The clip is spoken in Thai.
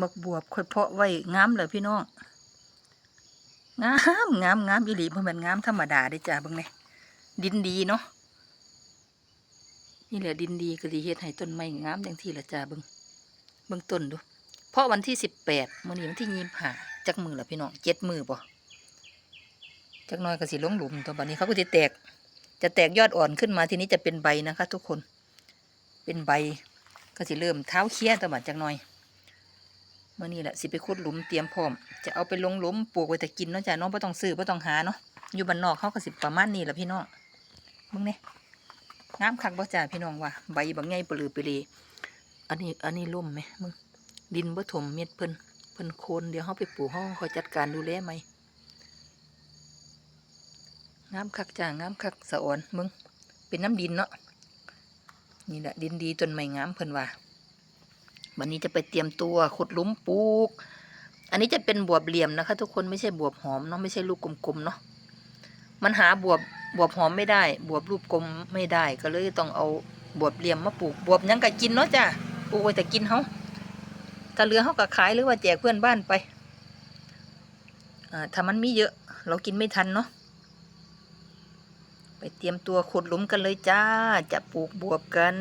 บักบวบค่อยเพาะไว้งามเลยพี่น้องงามงามงามอีหลีบ่แม่นงามธรรมดาเด้จ้าเบิ่งแหน่ดินดีเนาะนี่แหละดินดีก็สิเฮ็ดให้ต้นไม้งามจังที่ละจ้าเบิ่งเบิ่งต้นดู เพราะวันที่สิบแปดมื้อนี้วันที่ยี่ห้าจักมือละพี่น้องเจ็ดมือบ่จักน้อยก็สิลงหลุมตัวบัดนี้เขาก็จะแตก จะแตกยอดอ่อนขึ้นมาทีนี้จะเป็นใบนะคะ ทุกคน เป็นใบก็สิเริ่มเท้าเคี้ยตัวบัดจักน่อย เมื่อนี้แหละสิไปขุดหลุมเตรียมพร้อม จะเอาไปลงหลุมปลูกไว้แต่กินเนาะจ้ะน้องไ่ต้องซื้อไ่ต้องหาเนาะอยู่บ้านนอกเขาก็สิประมาณนี้แหละพี่น้องมึงเนี่ยงามคักบ่จ้าพี่น้องว่าใบบางไงปลือไปเลยอันนี้อันนี้ล่มไหมมึงดินบ่ถมเม็ดเพิ่นเพิ่นโคนเดี๋ยวเฮาไปปลูกเฮาคอยจัดการดูแลไหมงามคักจ้างามคักสะอ่อนมึงเป็นน้ำดินเนาะนี่แหละดินดีต้นไม้งามเพิ่นว่า วันนี้จะไปเตรียมตัวขุดหลุมปลูก อันนี้จะเป็นบวบเหลี่ยมนะคะ ทุกคนไม่ใช่บวบหอมเนาะไม่ใช่ลูกกลมๆเนาะมันหาบวบบวบหอมไม่ได้ บวบรูปกลมไม่ได้ ก็เลยต้องเอาบวบเหลี่ยมมาปลูกบวบยังก็กินเนาะจ้ะปลูกไว้แต่กินเฮาถ้าเหลือเขาก็ขายหรือว่าแจกเพื่อนบ้านไปถ้ามันมีเยอะ เรากินไม่ทันเนาะไปเตรียมตัวขุดหลุมกันเลยจ้า จะปลูกบวบกัน